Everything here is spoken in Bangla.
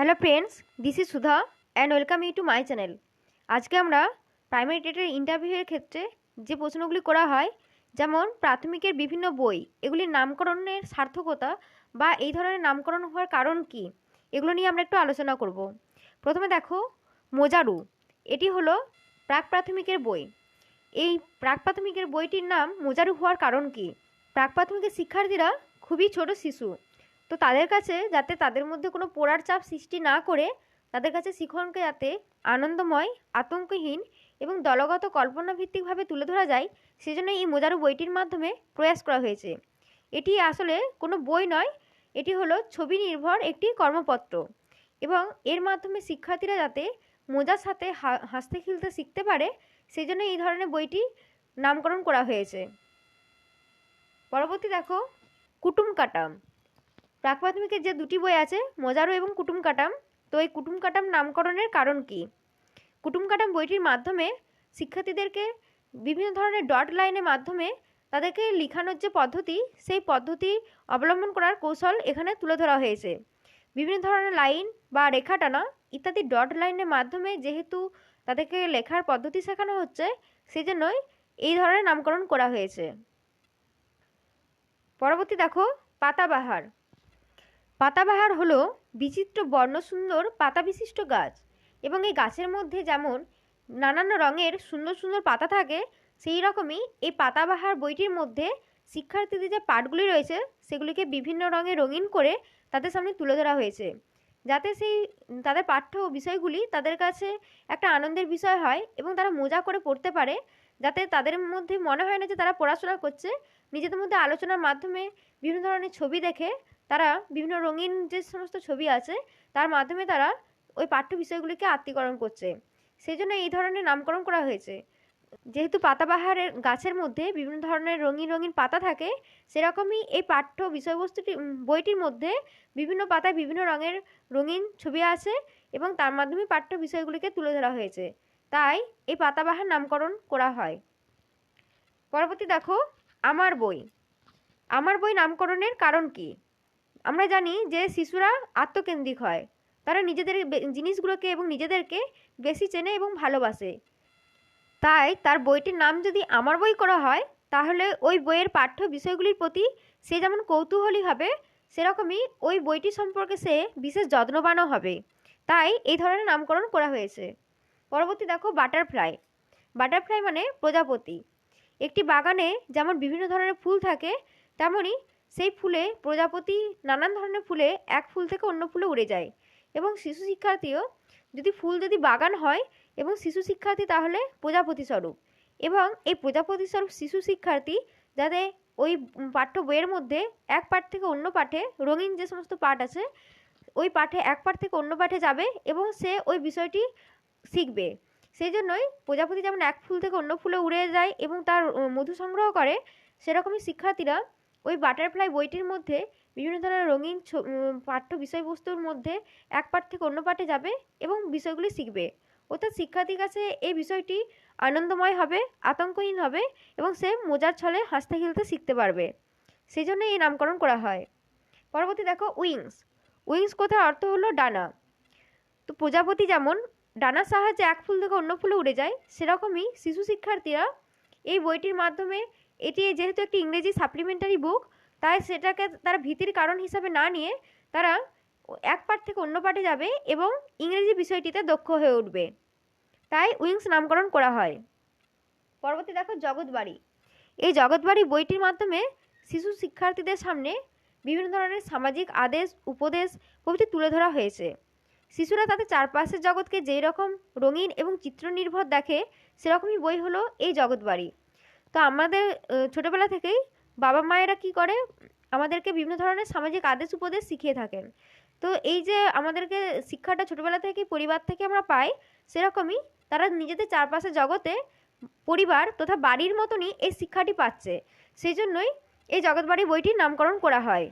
Hello friends this is Sudha and welcome you to my channel আজকে আমরা প্রাইমারি টেটের ইন্টারভিউয়ের ক্ষেত্রে যে প্রশ্নগুলি করা হয়, যেমন প্রাথমিকের বিভিন্ন বই, এগুলির নামকরণের সার্থকতা বা এই ধরনের নামকরণ হওয়ার কারণ কি, এগুলো নিয়ে আমরা একটু আলোচনা করব। প্রথমে দেখো, মোজারু, এটি হলো প্রাক প্রাথমিকের বই। এই প্রাক প্রাথমিকের বইটির নাম মোজারু হওয়ার কারণ কি? প্রাক প্রাথমিকের শিক্ষার্থীরা খুবই ছোট শিশু তো তাদের কাছে যাতে তাদের মধ্যে কোনো পড়ার চাপ সৃষ্টি না করে, তাদের কাছে শিক্ষণকে যাতে আনন্দময়, আতঙ্কহীন এবং দলগত কল্পনাভিত্তিকভাবে তুলে ধরা যায় সেজন্য এই মোজারু বইটির মাধ্যমে প্রয়াস করা হয়েছে। এটি আসলে কোনো বই নয়, এটি হলো ছবি নির্ভর একটি কর্মপত্র এবং এর মাধ্যমে শিক্ষার্থীরা যাতে মোজার সাথে হাসতে খেলতে শিখতে পারে সেজন্য এই ধরনের বইটি নামকরণ করা হয়েছে। পরবর্তী দেখো, কুটুম কাটাম। প্রাক প্রাথমিকের যে দুটি বই আছে মজারু এবং কুটুম কাটাম, তো এই কুটুম কাটাম নামকরণের কারণ কি? কুটুম কাটাম বইটির মাধ্যমে শিক্ষার্থীদেরকে বিভিন্ন ধরনের ডট লাইনের মাধ্যমে তাদেরকে লেখানোর যে পদ্ধতি, সেই পদ্ধতি অবলম্বন করার কৌশল এখানে তুলে ধরা হয়েছে। বিভিন্ন ধরনের লাইন বা রেখা টানা ইত্যাদি ডট লাইনের মাধ্যমে যেহেতু তাদেরকে লেখার পদ্ধতি শেখানো হচ্ছে, সেজন্যই এই ধরনের নামকরণ করা হয়েছে। পরবর্তী দেখো, পাতাবাহার। পাতাবাহার হলো বিচিত্র বর্ণসুন্দর পাতা বিশিষ্ট গাছ এবং এই গাছের মধ্যে যেমন নানান রঙের সুন্দর সুন্দর পাতা থাকে, সেই রকমই এই পাতাবাহার বইটির মধ্যে শিক্ষার্থীদের যে পাঠগুলি রয়েছে, সেগুলিকে বিভিন্ন রঙে রঙিন করে তাদের সামনে তুলে ধরা হয়েছে। যাতে সেই, তাদের পাঠ্য বিষয়গুলি তাদের কাছে একটা আনন্দের বিষয় হয় এবং তারা মজা করে পড়তে পারে, যাতে তাদের মধ্যে মনে হয় না যে তারা পড়াশোনা করছে। নিজেদের মধ্যে আলোচনার মাধ্যমে বিভিন্ন ধরনের ছবি দেখে তারা বিভিন্ন রঙিন যে সমস্ত ছবি আছে, তার মাধ্যমে তারা ওই পাঠ্য বিষয়গুলিকে আত্মীকরণ করছে। সেই জন্য এই ধরনের নামকরণ করা হয়েছে। যেহেতু পাতাবাহারের গাছের মধ্যে বিভিন্ন ধরনের রঙিন রঙিন পাতা থাকে, সেরকমই এই পাঠ্য বিষয়বস্তুটি বইটির মধ্যে বিভিন্ন পাতায় বিভিন্ন রঙের রঙিন ছবি আছে এবং তার মাধ্যমে পাঠ্য বিষয়গুলিকে তুলে ধরা হয়েছে। তাই এই পাতাবাহার নামকরণ করা হয়। পরবর্তী দেখো, আমার বই। আমার বই নামকরণের কারণ কি? আমরা জানি যে শিশুরা আত্মকেন্দ্রিক হয়। তারা নিজেদের জিনিসগুলোকে এবং নিজেদেরকে বেশি চেনে এবং ভালোবাসে। তাই তার বইটির নাম যদি আমার বই করা হয়, তাহলে ওই বইয়ের পাঠ্য বিষয়গুলির প্রতি সে যেমন কৌতূহলী হবে সেরকমই ওই বইটি সম্পর্কে সে বিশেষ যত্নবানও হবে। তাই এই ধরনের নামকরণ করা হয়েছে। পরবর্তী দেখো বাটারফ্লাই। বাটারফ্লাই মানে প্রজাপতি। একটি বাগানে যেমন বিভিন্ন ধরনের ফুল থাকে, তেমনই সেই ফুলে প্রজাপতি, নানান ধরনের ফুলে এক ফুল থেকে অন্য ফুলে উড়ে যায়। এবং শিশু শিক্ষার্থীও যদি ফুল যদি বাগান হয় এবং শিশু শিক্ষার্থী তাহলে প্রজাপতি স্বরূপ। এবং এই প্রজাপতি স্বরূপ শিশু শিক্ষার্থী যাতে ওই পাঠ্য বইয়ের মধ্যে এক পাঠ থেকে অন্য পাঠে রঙিন যে সমস্ত পাঠ আছে, ওই পাঠে এক পাঠ থেকে অন্য পাঠে যাবে এবং সে ওই বিষয়টি শিখবে। সেই জন্যই প্রজাপতি যেমন এক ফুল থেকে অন্য ফুলে উড়ে যায় এবং তার মধু সংগ্রহ করে, সেরকমই শিক্ষার্থীরা ওই বাটারফ্লাই বইটির মধ্যে বিভিন্ন ধরনের রঙিন পাঠ্য বিষয়বস্তুর মধ্যে এক পাঠ থেকে অন্য পাঠে যাবে এবং বিষয়গুলি শিখবে। অর্থাৎ শিক্ষার্থীর কাছে এই বিষয়টি আনন্দময় হবে, আতঙ্কহীন হবে এবং সে মজার ছলে হাসতে খেলতে শিখতে পারবে। সেই জন্য এই নামকরণ করা হয়। পরবর্তী দেখো উইংস। উইংস কথার অর্থ হলো ডানা। তো প্রজাপতি যেমন ডানার সাহায্যে এক ফুল থেকে অন্য ফুলে উড়ে যায়, সেরকমই শিশু শিক্ষার্থীরা এই বইটির মাধ্যমে এটি যেহেতু একটি ইংরেজি সাপ্লিমেন্টারি বুক তাই সেটাকে তারা ভীতির কারণ হিসাবে না নিয়ে তারা এক পাঠ থেকে অন্য পাঠে যাবে এবং ইংরেজি বিষয়টিতে দক্ষ হয়ে উঠবে। তাই উইংস নামকরণ করা হয়। পরবর্তী দেখো জগৎবাড়ি। এই জগৎবাড়ি বইটির মাধ্যমে শিশু শিক্ষার্থীদের সামনে বিভিন্ন ধরনের সামাজিক আদেশ, উপদেশ, প্রভৃতি তুলে ধরা হয়েছে। শিশুরা তাদের চারপাশের জগৎকে যেই রকম রঙিন এবং চিত্রনির্ভর দেখে, সেরকমই বই হলো এই জগৎবাড়ি। তো আমাদের ছোটোবেলা থেকেই বাবা মায়েরা কি করে? আমাদেরকে বিভিন্ন ধরনের সামাজিক আদেশ উপদেশ শিখিয়ে থাকেন। তো এই যে আমাদেরকে শিক্ষাটা ছোটোবেলা থেকেই পরিবার থেকে আমরা পাই, সেরকমই তারা নিজেদের চারপাশের জগতে পরিবার তথা বাড়ির মতনই এই শিক্ষাটি পাচ্ছে। সেই জন্যই এই জগৎবাড়ি বইটির নামকরণ করা হয়।